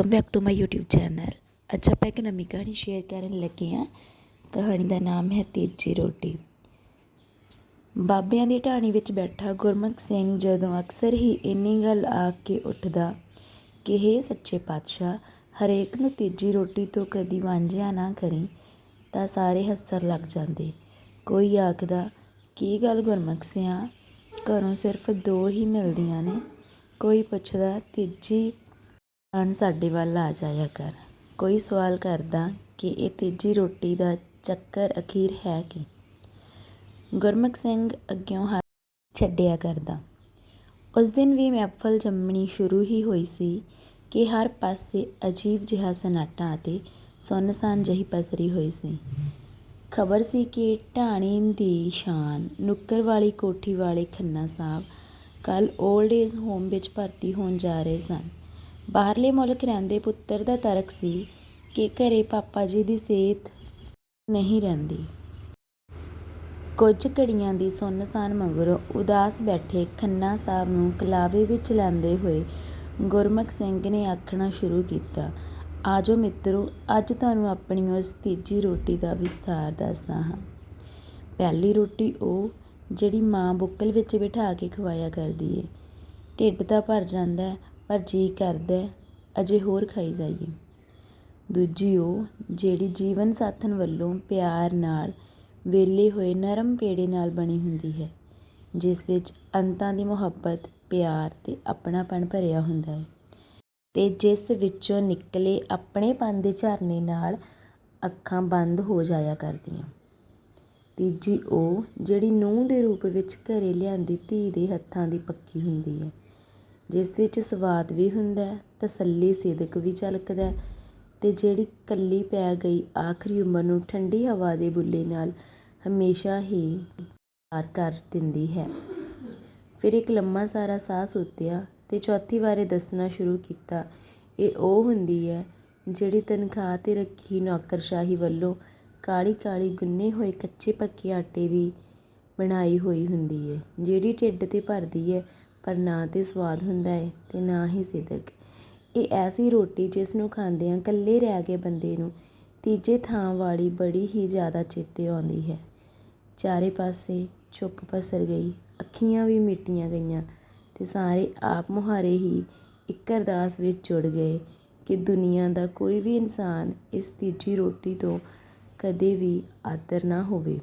Welcome back to my YouTube channel ਅੱਜ ਆਪਾਂ ਇੱਕ ਨਵੀਂ ਕਹਾਣੀ ਸ਼ੇਅਰ ਕਰਨ ਲੱਗੇ ਹਾਂ। ਕਹਾਣੀ ਦਾ ਨਾਮ ਹੈ ਤੀਜੀ ਰੋਟੀ। ਬਾਬਿਆਂ ਦੀ ਢਾਣੀ ਵਿੱਚ ਬੈਠਾ ਗੁਰਮੁਖ ਸਿੰਘ ਜਦੋਂ ਅਕਸਰ ਹੀ ਇੰਨੀ ਗੱਲ ਆ ਕੇ ਉੱਠਦਾ ਕਿ ਹੇ ਸੱਚੇ ਪਾਤਸ਼ਾਹ, ਹਰੇਕ ਨੂੰ ਤੀਜੀ ਰੋਟੀ ਤੋਂ ਕਦੀ ਵਾਂਝਿਆ ਨਾ ਕਰੀ, ਤਾਂ ਸਾਰੇ ਹੱਸਣ ਲੱਗ ਜਾਂਦੇ। ਕੋਈ ਆਖਦਾ, ਕੀ ਗੱਲ ਗੁਰਮੁਖ ਸਿਆਂ? ਘਰੋਂ ਸਿਰਫ ਦੋ ਹੀ ਮਿਲਦੀਆਂ ਨੇ? ਕੋਈ ਪੁੱਛਦਾ, ਤੀਜੀ ਆਣ ਸਾਡੇ ਵੱਲ ਆ ਜਾਇਆ ਕਰ। ਕੋਈ ਸਵਾਲ ਕਰਦਾ ਕਿ ਇਹ ਤੀਜੀ ਰੋਟੀ ਦਾ ਚੱਕਰ ਅਖੀਰ ਹੈ ਕੀ? ਗੁਰਮੁਖ ਸਿੰਘ ਅੱਗਿਓਂ ਹੱਥ ਛੱਡਿਆ ਕਰਦਾ। ਉਸ ਦਿਨ ਵੀ ਮਹਿਫਲ ਜੰਮਣੀ ਸ਼ੁਰੂ ਹੀ ਹੋਈ ਸੀ ਕਿ ਹਰ ਪਾਸੇ ਅਜੀਬ ਜਿਹਾ ਸਨਾਟਾ ਅਤੇ ਸੁੰਨਸਾਨ ਜਿਹੀ ਪਸਰੀ ਹੋਈ ਸੀ। ਖਬਰ ਸੀ ਕਿ ਢਾਣੀ ਦੀ ਸ਼ਾਨ, ਨੁੱਕਰ ਵਾਲੀ ਕੋਠੀ ਵਾਲੇ ਖੰਨਾ ਸਾਹਿਬ ਕੱਲ 올ਡ ਏਜ ਹੋਮ ਵਿੱਚ ਭਰਤੀ ਹੋਣ ਜਾ ਰਹੇ ਸਨ। ਬਾਹਰਲੇ ਮੁਲਕ ਰਹਿੰਦੇ ਪੁੱਤਰ ਦਾ ਤਰਕ ਸੀ ਕਿ ਘਰੇ ਪਾਪਾ ਜੀ ਦੀ ਸਿਹਤ ਨਹੀਂ ਰਹਿੰਦੀ। ਕੁਝ ਘੜੀਆਂ ਦੀ ਸੁੰਨਸਾਨ ਮਗਰੋਂ ਉਦਾਸ ਬੈਠੇ ਖੰਨਾ ਸਾਹਿਬ ਨੂੰ ਕਲਾਵੇ ਵਿੱਚ ਲੈਂਦੇ ਹੋਏ ਗੁਰਮੁਖ ਸਿੰਘ ਨੇ ਆਖਣਾ ਸ਼ੁਰੂ ਕੀਤਾ, ਆਜੋ ਮਿੱਤਰੋ, ਅੱਜ ਤੁਹਾਨੂੰ ਆਪਣੀ ਉਸ ਤੀਜੀ ਰੋਟੀ ਦਾ ਵਿਸਥਾਰ ਦੱਸਦਾ ਹਾਂ। ਪਹਿਲੀ ਰੋਟੀ ਉਹ ਜਿਹੜੀ ਮਾਂ ਬੁੱਕਲ ਵਿੱਚ ਬਿਠਾ ਕੇ ਖਵਾਇਆ ਕਰਦੀ ਏ। ਢਿੱਡ ਤਾਂ ਭਰ ਜਾਂਦਾ ਪਰ ਜੀ ਕਰਦਾ ਅਜੇ ਹੋਰ ਖਾਈ ਜਾਈਏ। ਦੂਜੀ ਉਹ ਜਿਹੜੀ ਜੀਵਨ ਸਾਥਣ ਵੱਲੋਂ ਪਿਆਰ ਨਾਲ ਵੇਲੇ ਹੋਏ ਨਰਮ ਪੇੜੇ ਨਾਲ ਬਣੀ ਹੁੰਦੀ ਹੈ, ਜਿਸ ਵਿੱਚ ਅੰਤਾਂ ਦੀ ਮੁਹੱਬਤ, ਪਿਆਰ ਤੇ ਆਪਣਾਪਣ ਭਰਿਆ ਹੁੰਦਾ ਹੈ। ਤੇ ਜਿਸ ਵਿੱਚੋਂ ਨਿਕਲੇ ਆਪਣੇਪਨ ਦੇ ਝਰਨੇ ਨਾਲ ਅੱਖਾਂ ਬੰਦ ਹੋ ਜਾਇਆ ਕਰਦੀਆਂ। ਤੀਜੀ ਉਹ ਜਿਹੜੀ ਨੂੰਹ ਦੇ ਰੂਪ ਵਿੱਚ ਘਰੇ ਲਿਆਂਦੀ ਧੀ ਦੇ ਹੱਥਾਂ ਦੀ ਪੱਕੀ ਹੁੰਦੀ ਹੈ ਜਿਸ ਵਿੱਚ ਸਵਾਦ ਵੀ ਹੁੰਦਾ ਤਸੱਲੀ, ਸਿਦਕ ਵੀ ਝਲਕਦਾ ਅਤੇ ਜਿਹੜੀ ਇਕੱਲੀ ਪੈ ਗਈ ਆਖਰੀ ਉਮਰ ਨੂੰ ਠੰਡੀ ਹਵਾ ਦੇ ਬੁੱਲੇ ਨਾਲ ਹਮੇਸ਼ਾ ਹੀ ਪਾਰ ਕਰ ਦਿੰਦੀ ਹੈ। ਫਿਰ ਇੱਕ ਲੰਮਾ ਸਾਰਾ ਸਾਹ ਸੁੱਤਿਆ ਅਤੇ ਚੌਥੀ ਵਾਰੇ ਦੱਸਣਾ ਸ਼ੁਰੂ ਕੀਤਾ, ਇਹ ਉਹ ਹੁੰਦੀ ਹੈ ਜਿਹੜੀ ਤਨਖਾਹ ਤੇ ਰੱਖੀ ਨੌਕਰਸ਼ਾਹੀ ਵੱਲੋਂ ਕਾਲੀ ਕਾਲੀ ਗੁੰਨੇ ਹੋਏ ਕੱਚੇ ਪੱਕੇ ਆਟੇ ਦੀ ਬਣਾਈ ਹੋਈ ਹੁੰਦੀ ਹੈ, ਜਿਹੜੀ ਢਿੱਡ ਤੇ ਭਰਦੀ ਹੈ ਪਰ ਨਾ ਤਾਂ ਸਵਾਦ ਹੁੰਦਾ ਹੈ ਅਤੇ ਨਾ ਹੀ ਸਿਦਕ। ਇਹ ਐਸੀ ਰੋਟੀ ਜਿਸ ਨੂੰ ਖਾਂਦਿਆਂ ਇਕੱਲੇ ਰਹਿ ਗਏ ਬੰਦੇ ਨੂੰ ਤੀਜੇ ਥਾਂ ਵਾਲੀ ਬੜੀ ਹੀ ਜ਼ਿਆਦਾ ਚੇਤੇ ਆਉਂਦੀ ਹੈ। ਚਾਰੇ ਪਾਸੇ ਚੁੱਪ ਪਸਰ ਗਈ, ਅੱਖੀਆਂ ਵੀ ਮਿਟੀਆਂ ਗਈਆਂ ਅਤੇ ਸਾਰੇ ਆਪ ਮੁਹਾਰੇ ਹੀ ਇੱਕ ਅਰਦਾਸ ਵਿੱਚ ਜੁੜ ਗਏ ਕਿ ਦੁਨੀਆ ਦਾ ਕੋਈ ਵੀ ਇਨਸਾਨ ਇਸ ਤੀਜੀ ਰੋਟੀ ਤੋਂ ਕਦੇ ਵੀ ਆਦਰ ਨਾ ਹੋਵੇ।